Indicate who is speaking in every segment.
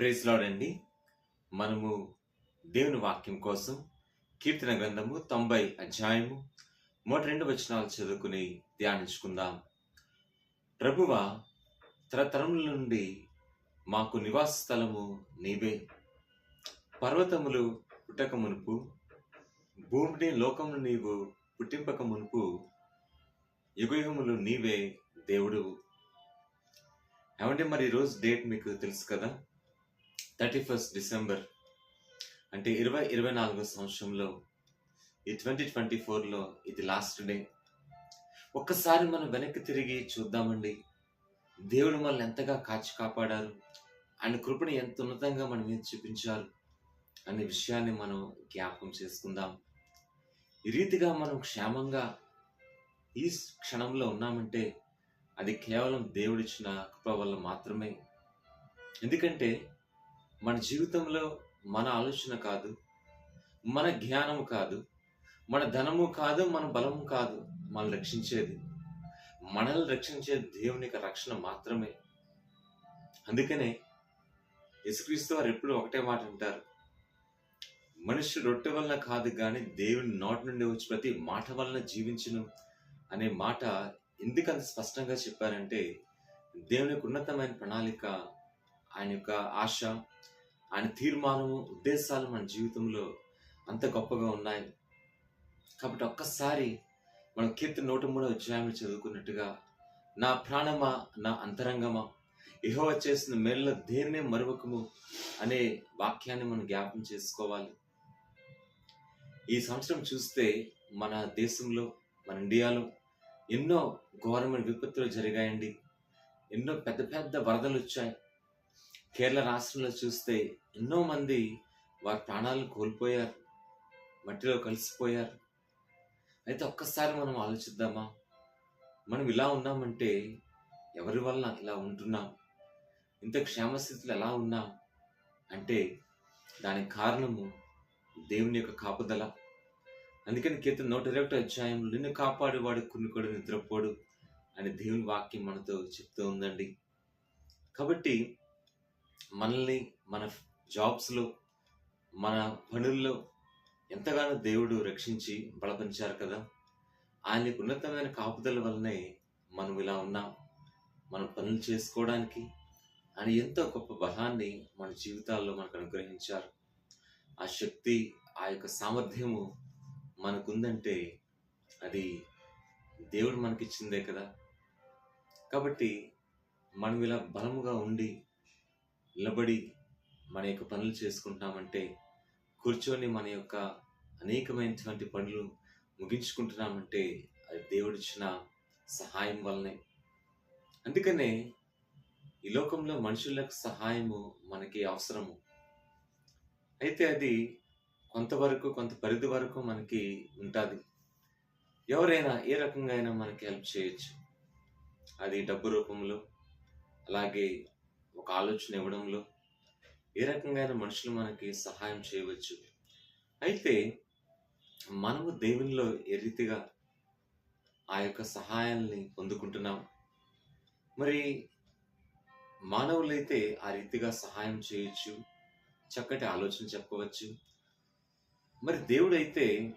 Speaker 1: Praise అండి. మనము దేవుని వాక్యం కోసం కీర్తన గ్రంథము తొంభై అధ్యాయము మొదటి రెండు వచనాలు చదువుకుని ధ్యానించుకుందాం. ప్రభువ తరతరముల నుండి మాకు నివాస స్థలము నీవే. పర్వతములు పుట్టక మునుపు భూమిని లోకమును నీవు పుట్టింపక మునుపు యుగయుగములు నీవే దేవుడు ఏమంటే మరి ఈరోజు డేట్ మీకు తెలుసు కదా? థర్టీ ఫస్ట్ డిసెంబర్ అంటే ఇరవై ఇరవై నాలుగో సంవత్సరంలో ఈ ట్వంటీ ట్వంటీ ఫోర్లో ఇది లాస్ట్ డే. ఒక్కసారి మనం వెనక్కి తిరిగి చూద్దామండి. దేవుడు మనల్ని ఎంతగా కాచి కాపాడారు? ఆయన కృపని ఎంత ఉన్నతంగా మన మీద చూపించారు? అనే విషయాన్ని మనం జ్ఞాపకం చేసుకుందాం. ఈ రీతిగా మనం క్షేమంగా ఈ క్షణంలో ఉన్నామంటే అది కేవలం దేవుడిచ్చిన కృప వల్ల మాత్రమే. ఎందుకంటే మన జీవితంలో మన ఆలోచన కాదు మన జ్ఞానము కాదు మన ధనము కాదు మన బలము కాదు మనల్ని రక్షించేది. మనల్ని రక్షించే దేవుని యొక్క రక్షణ మాత్రమే. అందుకనే యేసుక్రీస్తు వారు ఎప్పుడు ఒకటే మాట అంటారు. మనిషి రొట్టె వలన కాదు కానీ దేవుని నోటి నుండి వచ్చి ప్రతి మాట వలన జీవించును అనే మాట ఎందుకంత స్పష్టంగా చెప్పారంటే దేవుని యొక్క ఉన్నతమైన ప్రణాళిక ఆయన యొక్క ఆశ ఆయన తీర్మానము ఉద్దేశాలు మన జీవితంలో అంత గొప్పగా ఉన్నాయి. కాబట్టి ఒక్కసారి మనం కీర్తి నూట మూడో అధ్యాయంలో చదువుకున్నట్టుగా నా ప్రాణమా నా అంతరంగమా ఇహో చేసిన మేళ్ళ దేన్నే మరువకము అనే వాక్యాన్ని మనం జ్ఞాపం చేసుకోవాలి. ఈ సంవత్సరం చూస్తే మన దేశంలో మన ఇండియాలో ఎన్నో ఘోరమైన విపత్తులు జరిగాయండి. ఎన్నో పెద్ద పెద్ద వరదలు వచ్చాయి. కేరళ రాష్ట్రంలో చూస్తే ఎన్నో మంది వారి ప్రాణాలను కోల్పోయారు మట్టిలో కలిసిపోయారు. అయితే ఒక్కసారి మనం ఆలోచిద్దామా? మనం ఇలా ఉన్నామంటే ఎవరి వలన ఇలా ఉంటున్నాం? ఇంత క్షేమస్థితిలో ఎలా ఉన్నాం? అంటే దానికి కారణము దేవుని యొక్క కాపుదల. అందుకని కీర్తన నూట ఇరవై ఒకటి అధ్యాయంలో నిన్ను కాపాడేవాడు కొన్ని కూడా నిద్రపోడు అని దేవుని వాక్యం మనతో చెప్తూ ఉందండి. కాబట్టి మనల్ని మన జాబ్స్లో మన పనుల్లో ఎంతగానో దేవుడు రక్షించి బలపరిచారు కదా. ఆయనకు ఉన్నతమైన కాపుదల వల్లనే మనం ఇలా ఉన్నాం. మనం పనులు చేసుకోవడానికి ఆయన ఎంతో గొప్ప బలాన్ని మన జీవితాల్లో మనకు అనుగ్రహించారు. ఆ శక్తి ఆ యొక్క సామర్థ్యము మనకుందంటే అది దేవుడు మనకిచ్చిందే కదా. కాబట్టి మనం ఇలా బలముగా ఉండి నిలబడి మన యొక్క పనులు చేసుకుంటున్నామంటే కూర్చొని మన యొక్క అనేకమైనటువంటి పనులు ముగించుకుంటున్నామంటే అది దేవుడిచ్చిన సహాయం వల్లనే. అందుకనే ఈ లోకంలో మనుషులకు సహాయము మనకి అవసరము. అయితే అది కొంతవరకు కొంత పరిధి వరకు మనకి ఉంటుంది. ఎవరైనా ఏ రకంగా అయినా మనకి హెల్ప్ చేయొచ్చు. అది డబ్బు రూపంలో అలాగే ఒక ఆలోచన ఇవ్వడంలో ఏ రకంగా మనుషులు మనకి సహాయం చేయవచ్చు. అయితే మనము దేవునిలో ఏ రీతిగా ఆ యొక్క సహాయాన్ని పొందుకుంటున్నాం? మరి మానవులైతే ఆ రీతిగా సహాయం చేయొచ్చు చక్కటి ఆలోచన చెప్పవచ్చు. మరి దేవుడైతే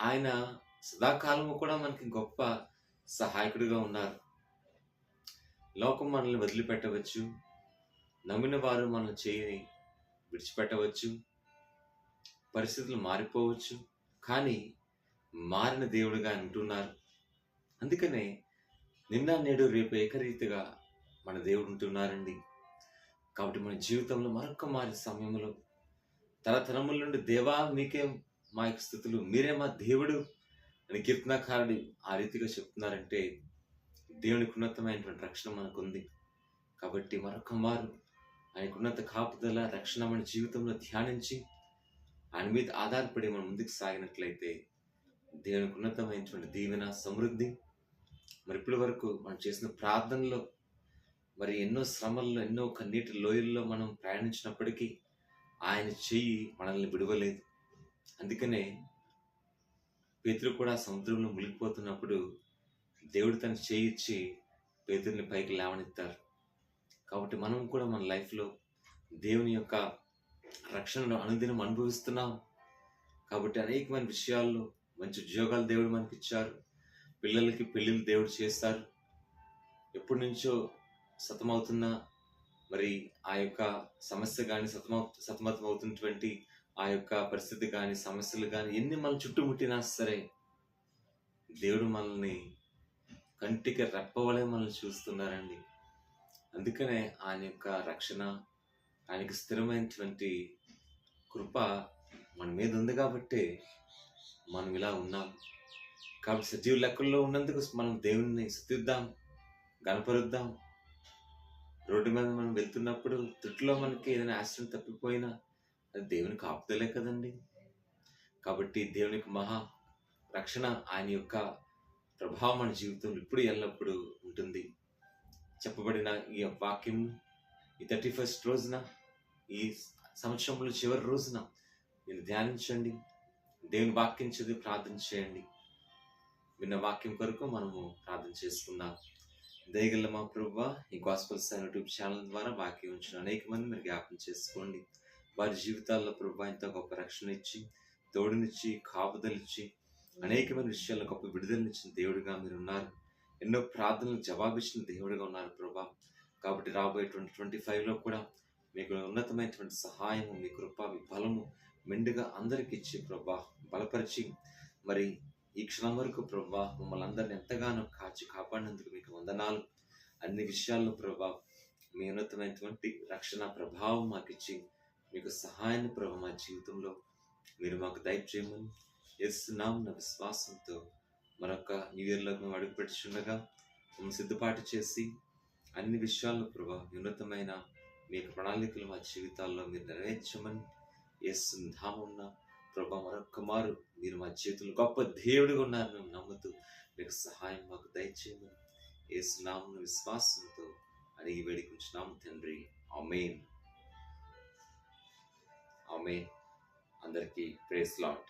Speaker 1: ఆయన సదాకాలము కూడా మనకి గొప్ప సహాయకుడిగా ఉన్నారు. లోకం మనల్ని వదిలిపెట్టవచ్చు. నమ్మిన వారు మన చేయని విడిచిపెట్టవచ్చు. పరిస్థితులు మారిపోవచ్చు. కానీ మారిన దేవుడిగా ఉంటున్నారు. అందుకనే నిన్న నేడు రేపు ఏకరీతిగా మన దేవుడు ఉంటున్నారండి. కాబట్టి మన జీవితంలో మరొక మారి సమయంలో తరతరముల నుండి దేవా మీకే మా యొక్క స్థితులు మీరే మా దేవుడు అని కీర్తనాకారుడు ఆ రీతిగా చెప్తున్నారంటే దేవునికి ఉన్నతమైనటువంటి రక్షణ మనకుంది. కాబట్టి మరొక మారు ఆయనకు ఉన్నత కాపుదల రక్షణ మన జీవితంలో ధ్యానించి ఆయన మీద ఆధారపడి మనం ముందుకు సాగినట్లయితే దేవునికి ఉన్నతమైనటువంటి దీవెన సమృద్ధి మరి ఇప్పటి వరకు మనం చేసిన ప్రార్థనలో మరి ఎన్నో శ్రమల్లో ఎన్నో కన్నీటి లోయల్లో మనం ప్రయాణించినప్పటికీ ఆయన చెయ్యి మనల్ని విడవలేదు. అందుకనే పేతులు కూడా సముద్రంలో మునిగిపోతున్నప్పుడు దేవుడు తను చేయించి పేదరిని పైకి లేవనెత్తారు. కాబట్టి మనం కూడా మన లైఫ్లో దేవుని యొక్క రక్షణను అనుదినం అనుభవిస్తున్నాం. కాబట్టి అనేకమైన విషయాల్లో మంచి ఉద్యోగాలు దేవుడు మనకి ఇచ్చారు. పిల్లలకి పెళ్ళిళ్ళు దేవుడు చేస్తారు. ఎప్పటి నుంచో సతమవుతున్న మరి ఆ యొక్క సమస్య కానీ సతమ సతమతం అవుతున్నటువంటి ఆ యొక్క పరిస్థితి కానీ సమస్యలు కానీ ఎన్ని మన చుట్టుముట్టినా సరే దేవుడు మనల్ని కంటికి రెప్పవలే మనల్ని చూస్తున్నారండి. అందుకనే ఆయన యొక్క రక్షణ ఆయనకి స్థిరమైనటువంటి కృప మన మీద ఉంది కాబట్టి మనం ఇలా ఉన్నాం. కాబట్టి సజీవ లెక్కల్లో ఉన్నందుకు మనం దేవుణ్ణి స్థుతిద్దాం గణపరుద్దాం. రోడ్డు మీద మనం వెళ్తున్నప్పుడు తుట్టులో మనకి ఏదైనా యాక్సిడెంట్ తప్పిపోయినా అది దేవుని కాపుదలే కదండి. కాబట్టి దేవునికి మహా రక్షణ ఆయన యొక్క ప్రభావం మన జీవితంలో ఇప్పుడు ఎల్లప్పుడూ ఉంటుంది. చెప్పబడిన ఈ వాక్యం ఈ థర్టీ ఫస్ట్ రోజున ఈ సంవత్సరంలో చివరి రోజున మీరు ధ్యానించండి దేవుని వాక్యం చదివి ప్రార్థన చేయండి. విన్న వాక్యం కొరకు మనము ప్రార్థన చేసుకుందాం. దయగల మా ప్రభు ఈ గాస్పల్స్ యూట్యూబ్ ఛానల్ ద్వారా వాక్యం ఉంచిన అనేక మంది మీరు జ్ఞాపకం చేసుకోండి. వారి జీవితాల్లో ప్రభు ఎంతో గొప్ప రక్షణ ఇచ్చి తోడునిచ్చి కాపుదలిచ్చి అనేకమైన విషయాల్లో గొప్ప విడుదలనిచ్చిన దేవుడిగా మీరు ఉన్నారు. ఎన్నో ప్రార్థనలు జవాబిచ్చిన దేవుడిగా ఉన్నారు ప్రభా. కాబట్టి రాబోయే ట్వంటీ ట్వంటీ ఫైవ్లో కూడా మీకు ఉన్నతమైనటువంటి సహాయము మీ కృప మీ బలము మెండుగా అందరికి ఇచ్చి ప్రభా బలపరిచి మరి ఈ క్షణం వరకు ప్రభా మమ్మల్ని అందరిని ఎంతగానో కాచి కాపాడినందుకు మీకు వందనాలు. అన్ని విషయాల్లో ప్రభా మీ ఉన్నతమైనటువంటి రక్షణ ప్రభావం మాకు ఇచ్చి మీకు సహాయాన్ని ప్రభా మా జీవితంలో మీరు మాకు దయచేయమని నా విశ్వాసంతో మరొక న్యూ ఇయర్లో మేము అడుగుపెట్టుచుండగా మమ్మల్ని సిద్ధపాటు చేసి అన్ని విషయాల్లో ప్రభా ఉన్నతమైన మీ యొక్క ప్రణాళికలు మా జీవితాల్లో మీరు నెరవేర్చమని ధామన్న ప్రభా మరొక్క మారు మీరు మా చేతులు గొప్ప దేవుడిగా ఉన్నారు మేము నమ్ముతూ మీకు సహాయం మాకు దయచేయమని ఏసునామను విశ్వాసంతో అడిగి వేడుకుంటున్నాము తండ్రి. అమేన్ అమేన్ అందరికీ ప్రేస్ లాట్